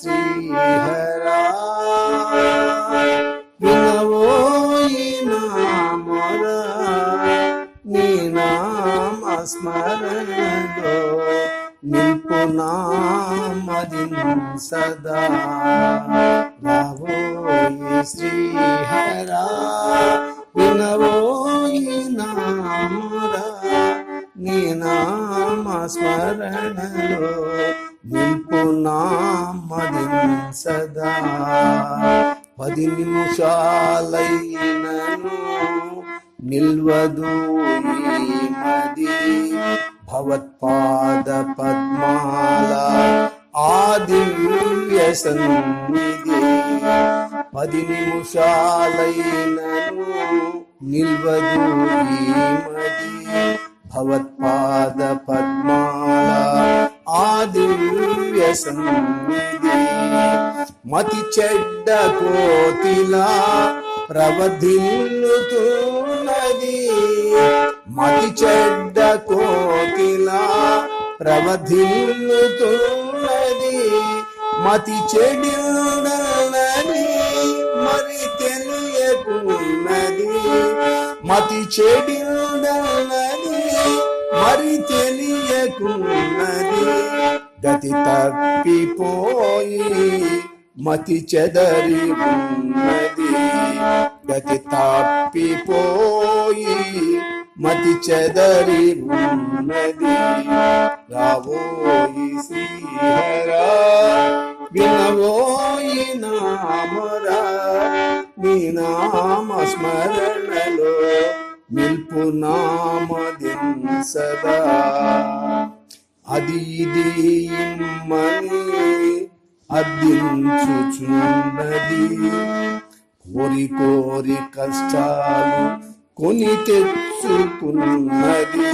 శ్రీహరా. వినవోయి నా మొర నీ నామ స్మరణలో నింపు నామది సదా. రావోయి శ్రీహరా. వినవోయి నా నీ నామ స్మరణలో నింపు నామది సదా పది నిమిషాలైనను నిల్వదు ఈ మది భవత్పాద పద్మాల ఆదివ్య సన్నిధి పది నిమిషాలైనను నిల్వదు ఈ మది భవత్పాద పద్మాల ఆదివ్య సన్నిధి. మతి చెడ్డ కోతిలా ప్రవధిల్లుతున్నది. మతి చెడ్డ కోతిలా ప్రవధిల్లుతున్నది. మతి చెడినది మరి తెలియకున్నది. మతి చెడినది మరి తెలియకున్నది. గతి తప్పిపోయి మతి చెదరి ఉన్నది. గతి తప్పిపోయి మతి చెదరి ఉన్నది. రావోయి శ్రీహరా వినవోయి నామరా నీ నామ స్మరణలో నిల్పు నామదిన్ సదా అది ఇది ఇమ్మని అద్దించుచున్నది కోరి కోరి కష్టాలు కొని తెచ్చుకున్నది.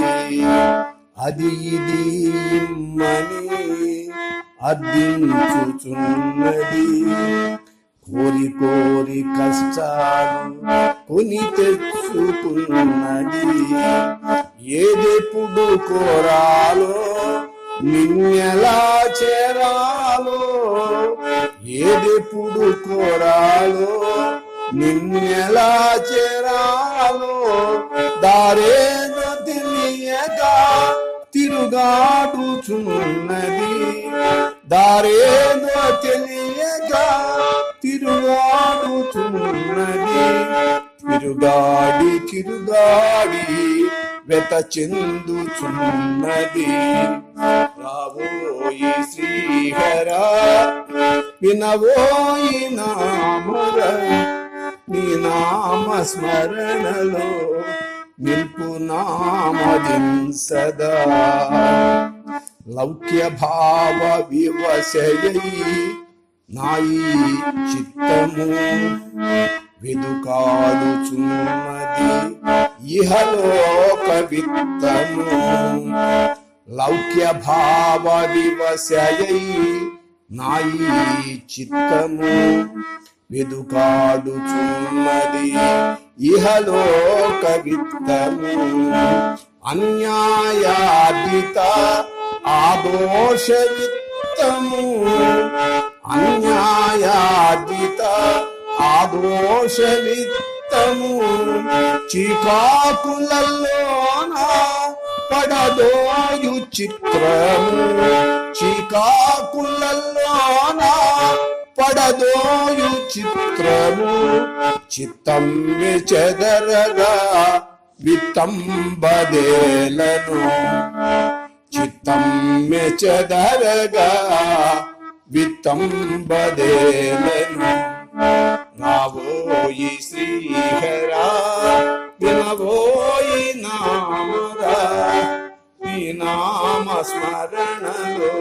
అది ఇది ఇమ్మని అద్దించుచున్నది కోరి కోరి కష్టాలు కొని తెచ్చు చూపున్నది ఏదెప్పుడు కోరాలో? నిన్నెలా చేరాలో? ఏదెప్పుడు కోరాలో? నిన్నెలా చేరాలో? దారేదో తెలియక తిరుగాడుచున్నది. దారేదో తెలియక తిరుగాడుచున్నది. తిరుగాడి తిరుగాడి వెత చెందుచున్నది. రావోయి శ్రీహరా వినవోయి నామర నీ నామ స్మరణలో నిల్పు నామదిం సదా. లౌక్య భావ వివశయై నాయి చిత్తము. వెదుకాడుచున్నది ఇహలోక విత్తము లౌక్య భావ వివశయై నాయి చిత్తము. వెదుకాడుచున్నది ఇహలోక విత్తము అన్యాయాదిత ఆదోష విత్తము అన్యాయాదిత ఆదోష విత్తము చికాకులలోన పడదోయు చిత్రము. చికాకులలోన పడదోయు చిత్రము. చిత్తం చెదరగా విత్తంబదేలను చిత్తం చెదరగా విత్తంబదేలను రావోయి శ్రీహరా వినవోయి నామరా ఈ నామ స్మరణలో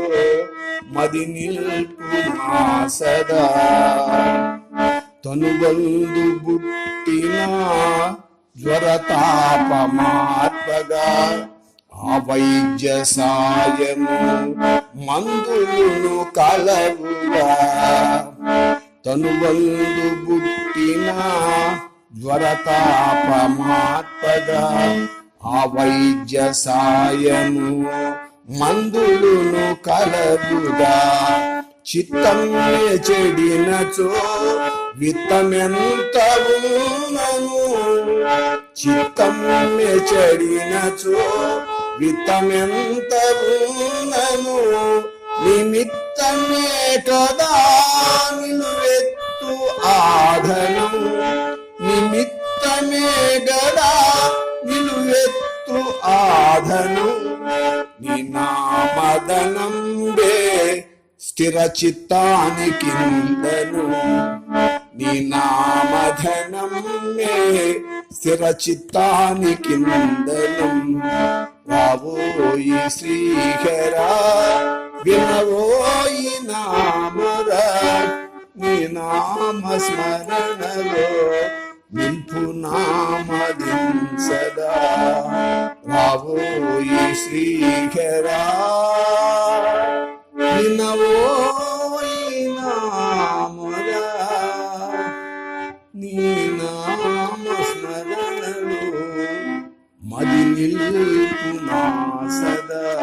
మది నిల్పు నా సదా. తనుబందు బుట్టిన జ్వరతాపమాత్మగా ఆ వైద్య సాయము మందులను కలవుగా తనుబందు బుట్టిన జ్వరతాపమాత్పద ఆ వైద్య సాయము మందులును కలవుగా చిత్తం చెడినచో విత్తమెంత ఉన్నను చిత్తం చెడినచో విత్తమెంత ఉన్నను నిమిత్తమే కదా నామధనం మే స్థిర చిత్తానికి నిందను రావోయి శ్రీహరా వినవోయి నామరా నీ నామ స్మరణలో నింపు నామదిం సదా. రావోయి శ్రీహరా నీ నామ స్మరణలో మది సదా.